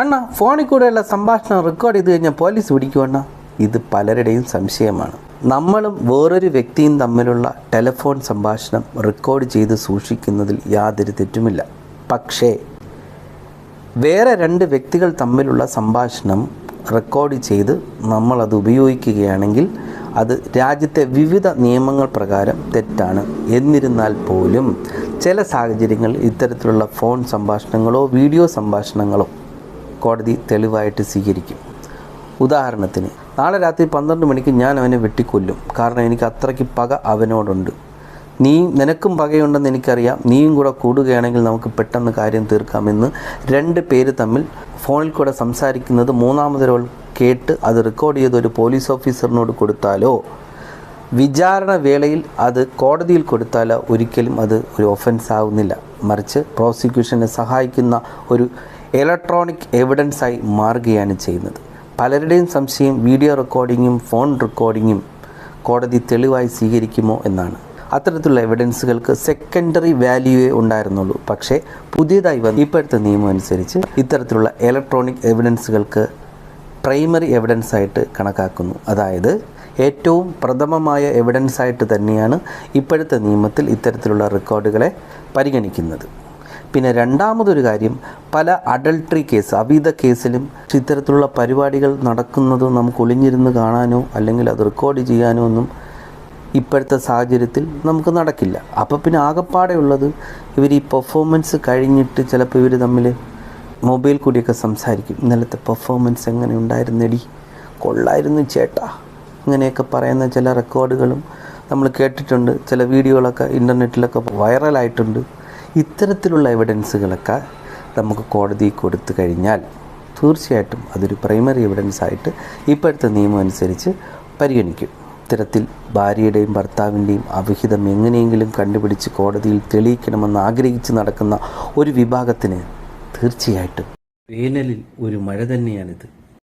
അണ്ണ ഫോണിൽ കൂടെയുള്ള സംഭാഷണം റെക്കോർഡ് ചെയ്ത് കഴിഞ്ഞാൽ പോലീസ് പിടിക്കും അണ്ണ? ഇത് പലരുടെയും സംശയമാണ്. നമ്മളും വേറൊരു വ്യക്തിയും തമ്മിലുള്ള ടെലിഫോൺ സംഭാഷണം റെക്കോർഡ് ചെയ്ത് സൂക്ഷിക്കുന്നതിൽ യാതൊരു തെറ്റുമില്ല. പക്ഷേ വേറെ രണ്ട് വ്യക്തികൾ തമ്മിലുള്ള സംഭാഷണം റെക്കോർഡ് ചെയ്ത് നമ്മളത് ഉപയോഗിക്കുകയാണെങ്കിൽ അത് രാജ്യത്തെ വിവിധ നിയമങ്ങൾ പ്രകാരം തെറ്റാണ്. എന്നിരുന്നാൽ പോലും ചില സാഹചര്യങ്ങളിൽ ഇത്തരത്തിലുള്ള ഫോൺ സംഭാഷണങ്ങളോ വീഡിയോ സംഭാഷണങ്ങളോ കോടതി തെളിവായിട്ട് സ്വീകരിക്കും. ഉദാഹരണത്തിന് നാളെ രാത്രി പന്ത്രണ്ട് മണിക്ക് ഞാൻ അവനെ വെട്ടിക്കൊല്ലും. കാരണം എനിക്ക് അത്രയ്ക്ക് പക അവനോടുണ്ട്. നീ നിനക്കും പകയുണ്ടെന്ന് എനിക്കറിയാം. നീയും കൂടെ കൂടുകയാണെങ്കിൽ നമുക്ക് പെട്ടെന്ന് കാര്യം തീർക്കാമെന്ന് രണ്ട് പേര് തമ്മിൽ ഫോണിൽ കൂടെ സംസാരിക്കുന്നത് മൂന്നാമതൊരാൾ കേട്ട് അത് റെക്കോർഡ് ചെയ്ത് ഒരു പോലീസ് ഓഫീസറിനോട് കൊടുത്താലോ? വിചാരണ വേളയിൽ അത് കോടതിയിൽ കൊടുത്താലോ ഒരിക്കലും അത് ഒരു ഒഫൻസ് ആവുന്നില്ല. മറിച്ച് പ്രോസിക്യൂഷനെ സഹായിക്കുന്ന ഒരു ഇലക്ട്രോണിക് എവിഡൻസായി മാറുകയാണ് ചെയ്യുന്നത്. പലരുടെയും സംശയം വീഡിയോ റെക്കോർഡിങ്ങും ഫോൺ റെക്കോർഡിങ്ങും കോടതി തെളിവായി സ്വീകരിക്കുമോ എന്നാണ്. അത്തരത്തിലുള്ള എവിഡൻസുകൾക്ക് സെക്കൻഡറി വാല്യൂവേ ഉണ്ടായിരുന്നുള്ളൂ. പക്ഷേ പുതിയതായി വന്ന ഇപ്പോഴത്തെ നിയമം അനുസരിച്ച് ഇത്തരത്തിലുള്ള ഇലക്ട്രോണിക് എവിഡൻസുകൾക്ക് പ്രൈമറി എവിഡൻസ് ആയിട്ട് കണക്കാക്കുന്നു. അതായത് ഏറ്റവും പ്രഥമമായ എവിഡൻസ് ആയിട്ട് തന്നെയാണ് ഇപ്പോഴത്തെ നിയമത്തിൽ ഇത്തരത്തിലുള്ള റെക്കോർഡുകളെ പരിഗണിക്കുന്നത്. പിന്നെ രണ്ടാമതൊരു കാര്യം പല അഡൾട്ടറി കേസ് അവിധ കേസിലും ഇത്തരത്തിലുള്ള പരിപാടികൾ നടക്കുന്നത് നമുക്ക് ഒളിഞ്ഞിരുന്ന് കാണാനോ അല്ലെങ്കിൽ അത് റെക്കോർഡ് ചെയ്യാനോ ഒന്നും ഇപ്പോഴത്തെ സാഹചര്യത്തിൽ നമുക്ക് നടക്കില്ല. അപ്പോൾ പിന്നെ ആകപ്പാടെ ഉള്ളത് ഇവർ ഈ പെർഫോമൻസ് കഴിഞ്ഞിട്ട് ചിലപ്പോൾ ഇവർ തമ്മിൽ മൊബൈൽ കൂടിയൊക്കെ സംസാരിക്കും. ഇന്നലത്തെ പെർഫോമൻസ് എങ്ങനെ ഉണ്ടായിരുന്നെടി? കൊള്ളായിരുന്നു ചേട്ടാ. ഇങ്ങനെയൊക്കെ പറയുന്ന ചില റെക്കോർഡുകളും നമ്മൾ കേട്ടിട്ടുണ്ട്. ചില വീഡിയോകളൊക്കെ ഇന്റർനെറ്റിലൊക്കെ വൈറലായിട്ടുണ്ട് ഇത്തരത്തിലുള്ള എവിഡൻസുകളൊക്കെ നമുക്ക് കോടതി കൊടുത്തു കഴിഞ്ഞാൽ തീർച്ചയായിട്ടും അതൊരു പ്രൈമറി എവിഡൻസ് ആയിട്ട് ഇപ്പോഴത്തെ നിയമം അനുസരിച്ച് പരിഗണിക്കും. ഇത്തരത്തിൽ ഭാര്യയുടെയും ഭർത്താവിന്റെയും അവിഹിതം എങ്ങനെയെങ്കിലും കണ്ടുപിടിച്ച് കോടതിയിൽ തെളിയിക്കണമെന്ന് ആഗ്രഹിച്ച് നടക്കുന്ന ഒരു വിഭാഗത്തിന് തീർച്ചയായിട്ടും വേനലിൽ ഒരു മഴ തന്നെയാണിത്.